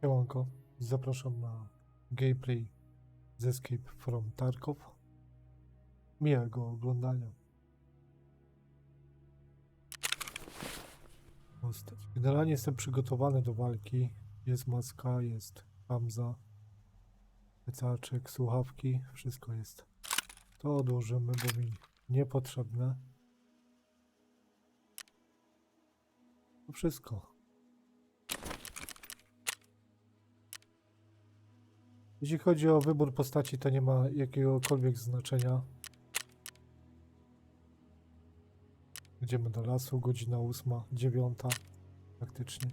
Siemanko, zapraszam na gameplay z Escape from Tarkov. Miłego oglądania. Generalnie jestem przygotowany do walki. Jest maska, jest kamza, plecaczek, słuchawki, wszystko jest. To odłożymy, bo mi niepotrzebne. To wszystko. Jeśli chodzi o wybór postaci, to nie ma jakiegokolwiek znaczenia. Idziemy do lasu, godzina ósma, dziewiąta, praktycznie.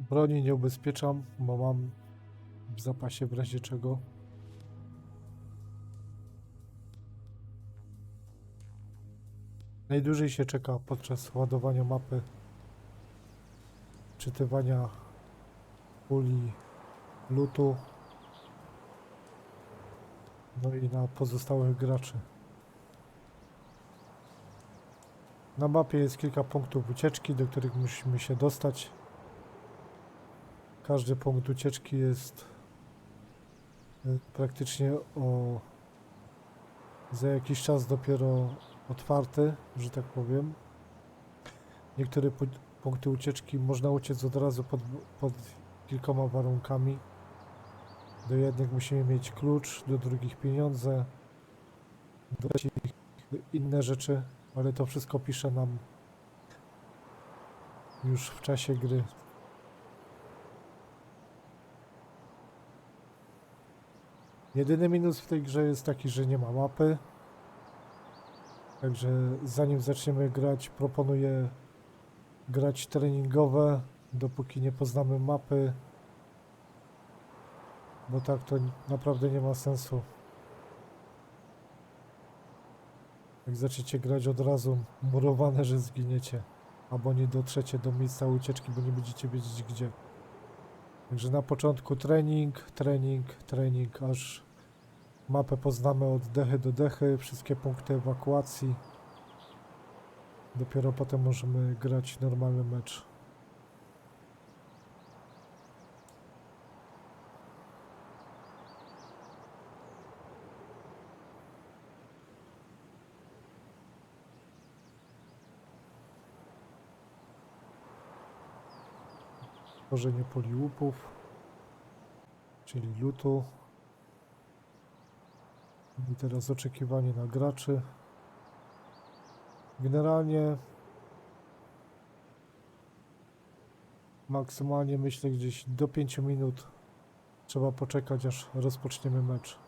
Broni nie ubezpieczam, bo mam w zapasie w razie czego. Najdłużej się czeka podczas ładowania mapy czytywania puli lutu no i na pozostałych graczy. Na mapie jest kilka punktów ucieczki, do których musimy się dostać. Każdy punkt ucieczki jest y, praktycznie o za jakiś czas dopiero otwarty, że tak powiem. Niektóre punkty ucieczki można uciec od razu pod, pod kilkoma warunkami. Do jednych musimy mieć klucz, do drugich pieniądze, do trzecich inne rzeczy, ale to wszystko pisze nam już w czasie gry. Jedyny minus w tej grze jest taki, że nie ma mapy. Także zanim zaczniemy grać, proponuję grać treningowe, dopóki nie poznamy mapy. Bo tak to naprawdę nie ma sensu. Jak zaczniecie grać od razu murowane, że zginiecie. Albo nie dotrzecie do miejsca ucieczki, bo nie będziecie wiedzieć gdzie. Także na początku trening, trening, trening, aż mapę poznamy od dechy do dechy, wszystkie punkty ewakuacji. Dopiero potem możemy grać normalny mecz. Tworzenie poli łupów, czyli lutu. I teraz oczekiwanie na graczy. Generalnie maksymalnie myślę gdzieś do 5 minut trzeba poczekać aż rozpoczniemy mecz.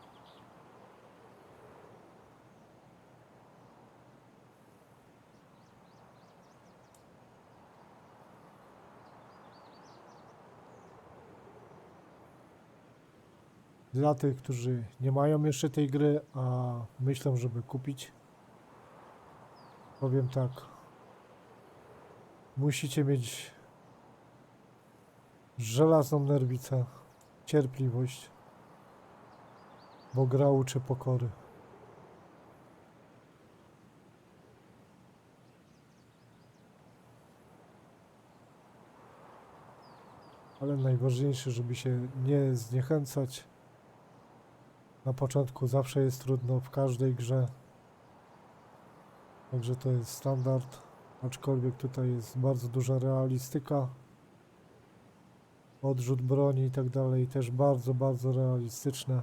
Dla tych, którzy nie mają jeszcze tej gry, a myślą, żeby kupić, powiem tak. Musicie mieć żelazną nerwicę, cierpliwość, bo gra uczy pokory. Ale najważniejsze, żeby się nie zniechęcać. Na początku zawsze jest trudno w każdej grze. Także to jest standard. Aczkolwiek tutaj jest bardzo duża realistyka. Odrzut broni i tak dalej też bardzo, bardzo realistyczne.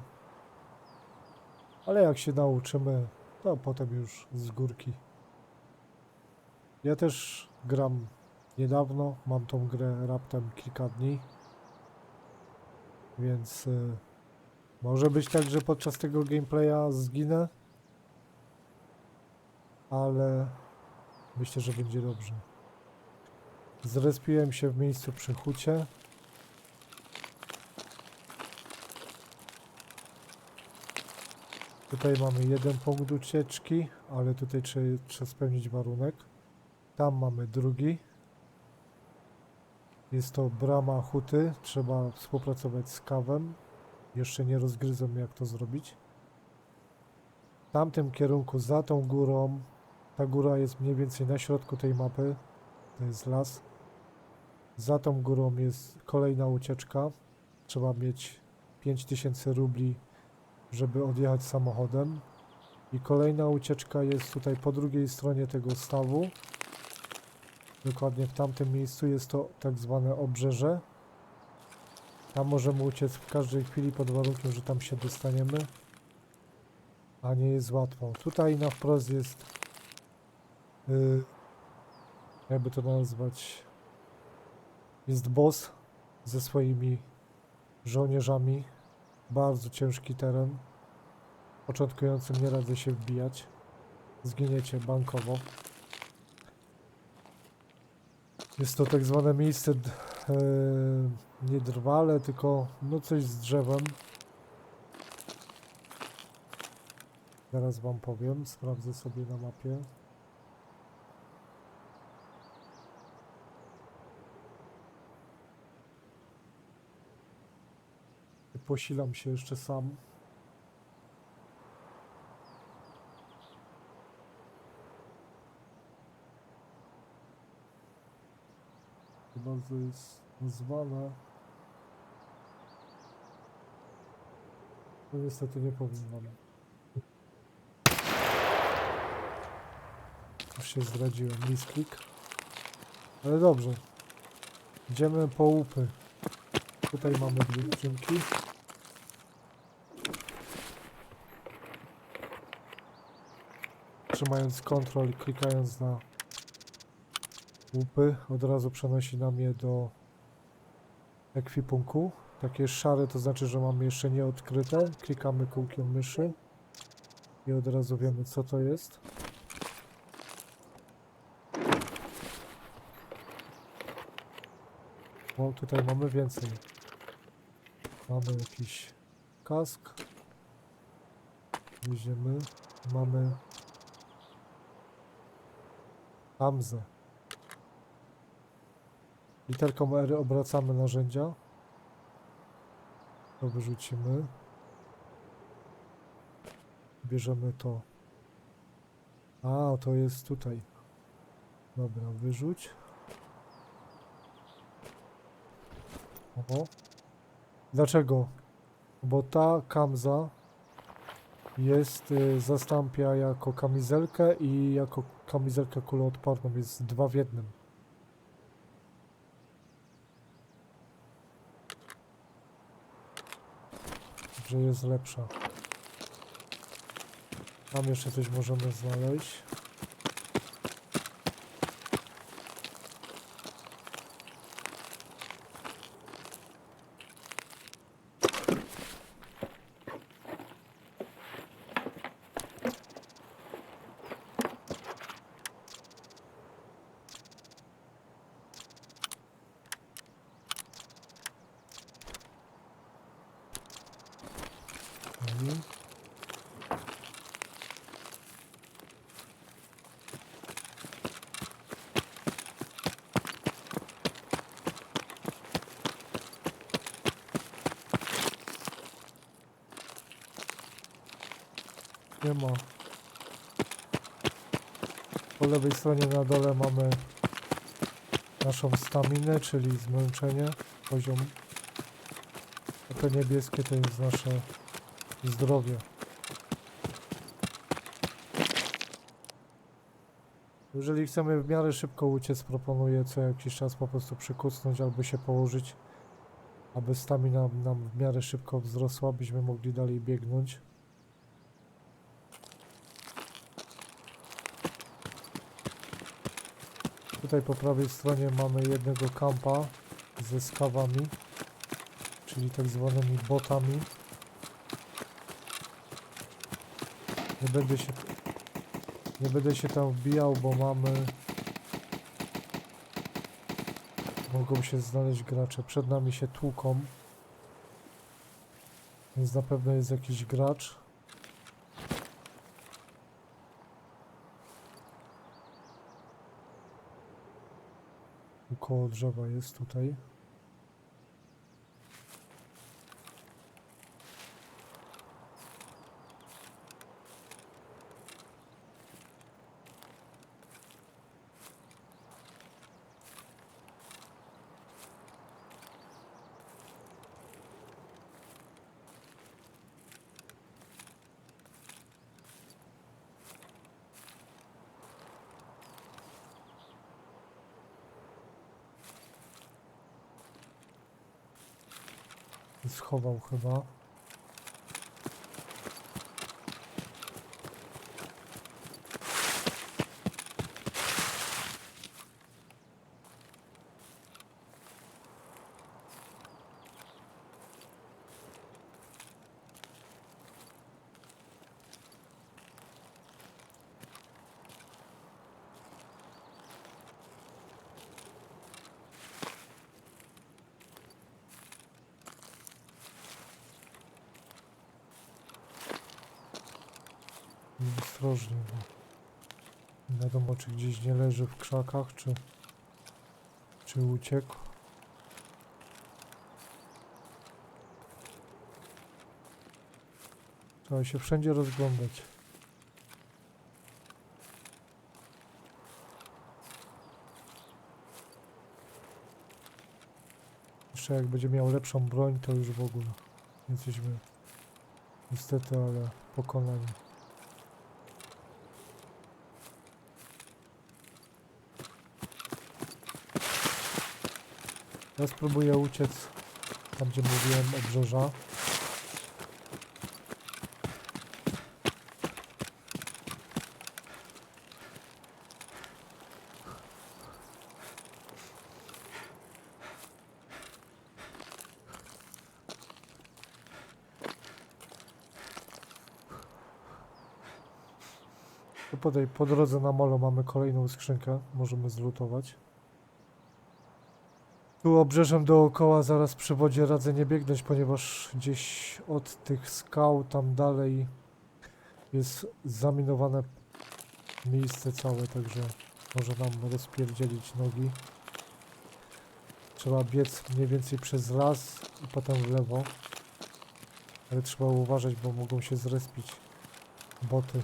Ale jak się nauczymy, to potem już z górki. Ja też gram niedawno. Mam tą grę raptem kilka dni. Więc y, może być tak, że podczas tego gameplaya zginę. Ale myślę, że będzie dobrze. Zrespiłem się w miejscu przy hucie. Tutaj mamy jeden punkt ucieczki, ale tutaj trzeba, trzeba spełnić warunek. Tam mamy drugi. Jest to brama huty. Trzeba współpracować z kawem. Jeszcze nie rozgryzą jak to zrobić. W tamtym kierunku, za tą górą, Ta góra jest mniej więcej na środku tej mapy. To jest las. Za tą górą jest kolejna ucieczka. Trzeba mieć 5000 rubli, żeby odjechać samochodem. I kolejna ucieczka jest tutaj po drugiej stronie tego stawu. Dokładnie w tamtym miejscu jest to tak zwane obrzeże. Tam możemy uciec w każdej chwili pod warunkiem, że tam się dostaniemy. A nie jest łatwo. Tutaj na wprost jest jakby to nazwać jest boss ze swoimi żołnierzami. Bardzo ciężki teren. Początkującym nie radzę się wbijać. Zginiecie bankowo. Jest to tak zwane miejsce e, nie drwale, tylko no coś z drzewem. Zaraz wam powiem, sprawdzę sobie na mapie. Posilam się jeszcze sam. To bardzo jest nazwane. No niestety nie powiem wam. Już się zdradziłem, misklik. Ale dobrze. Idziemy po łupy. Tutaj mamy dwie skrzynki. Trzymając kontrol i klikając na łupy, od razu przenosi nam je do ekwipunku. Takie szare to znaczy, że mamy jeszcze nieodkryte. Klikamy kółkiem myszy i od razu wiemy co to jest. O, tutaj mamy więcej. Mamy jakiś kask. Weźmiemy. Mamy Hamzę. Literką R obracamy narzędzia. To wyrzucimy. Bierzemy to. A, to jest tutaj. Dobra, wyrzuć. O. Dlaczego? Bo ta kamza jest, y, zastąpia jako kamizelkę i jako kamizelkę kuloodporną. Jest dwa w jednym. Że jest lepsza. Tam jeszcze coś możemy znaleźć. Nie ma. Po lewej stronie na dole mamy naszą staminę, czyli zmęczenie, poziom. A te niebieskie to jest nasze zdrowie. Jeżeli chcemy w miarę szybko uciec, proponuję co jakiś czas po prostu przykucnąć albo się położyć, aby stamina nam w miarę szybko wzrosła, byśmy mogli dalej biegnąć. Tutaj po prawej stronie mamy jednego kampa ze skawami, czyli tak zwanymi botami. Nie będę się nie będę się tam wbijał, bo mamy mogą się znaleźć gracze. Przed nami się tłuką. Więc na pewno jest jakiś gracz. Koło drzewa jest tutaj. Schował chyba. I Ostrożnie, bo nie wiadomo czy gdzieś nie leży w krzakach, czy, czy uciekł. Trzeba się wszędzie rozglądać. Jeszcze jak będzie miał lepszą broń, to już w ogóle jesteśmy niestety, ale pokonani. Ja spróbuję uciec tam, gdzie mówiłem, obrzeża. Tu Po, tej, po drodze na molo mamy kolejną skrzynkę, możemy zlutować. Tu obrzeżem dookoła, zaraz przy wodzie radzę nie biegnąć, ponieważ gdzieś od tych skał tam dalej jest zaminowane miejsce całe, także może nam rozpierdzielić nogi. Trzeba biec mniej więcej przez las i potem w lewo. Ale trzeba uważać, bo mogą się zrespić boty.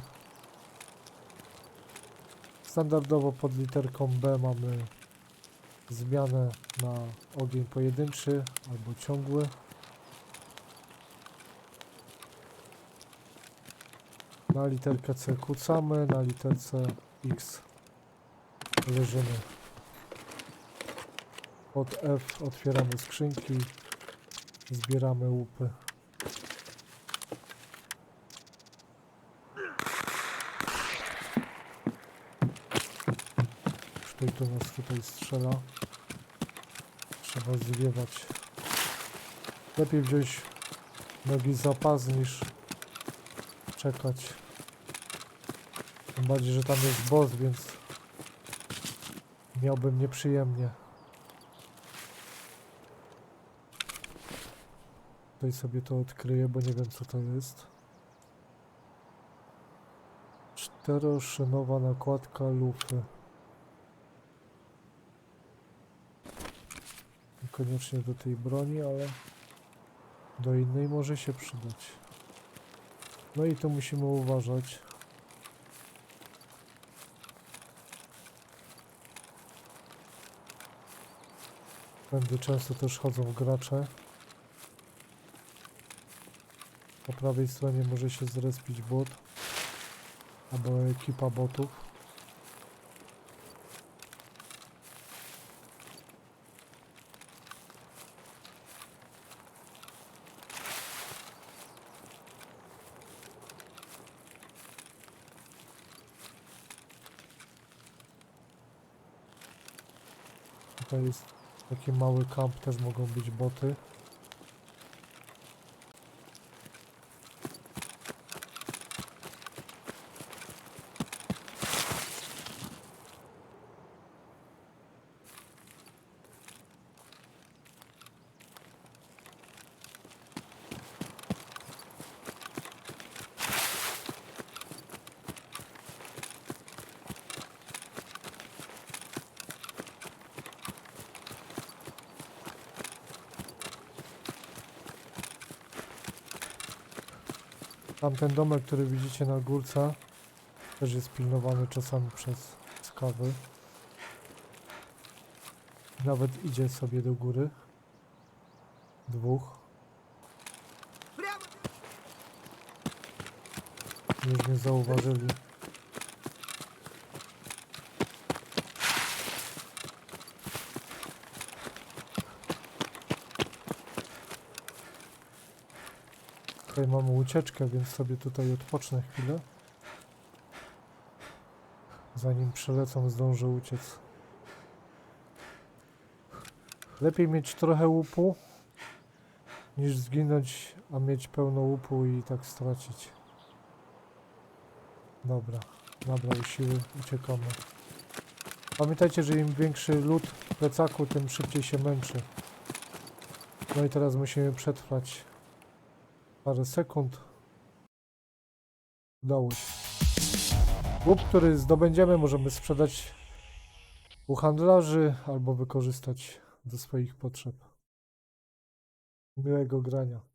Standardowo pod literką B mamy zmianę na ogień pojedynczy albo ciągły. Na literkę C kucamy, na literce X leżymy. Pod F otwieramy skrzynki, zbieramy łupy. Ktoś do nas tutaj strzela. Trzeba zwiewać. Lepiej wziąć nogi za pas niż czekać. Tym bardziej, że tam jest boss, więc miałbym nieprzyjemnie. Tutaj sobie to odkryję, bo nie wiem co to jest. Czteroszynowa nakładka lufy. Niekoniecznie do tej broni, ale do innej może się przydać. No i tu musimy uważać. Tędy często też chodzą gracze. Po prawej stronie może się zrespić bot. Albo ekipa botów. Tutaj jest taki mały kamp, też mogą być boty. Tamten domek, który widzicie na górce, też jest pilnowany czasami przez skawy. Nawet idzie sobie do góry. Dwóch. Już mnie zauważyli. Tutaj mamy ucieczkę, więc sobie tutaj odpocznę chwilę. Zanim przelecą, zdążę uciec. Lepiej mieć trochę łupu, niż zginąć, a mieć pełno łupu i tak stracić. Dobra, nabrał siły, uciekamy. Pamiętajcie, że im większy lód w plecaku, tym szybciej się męczy. No i teraz musimy przetrwać parę sekund. Udało się. Łup, który zdobędziemy, możemy sprzedać u handlarzy albo wykorzystać do swoich potrzeb. Miłego grania.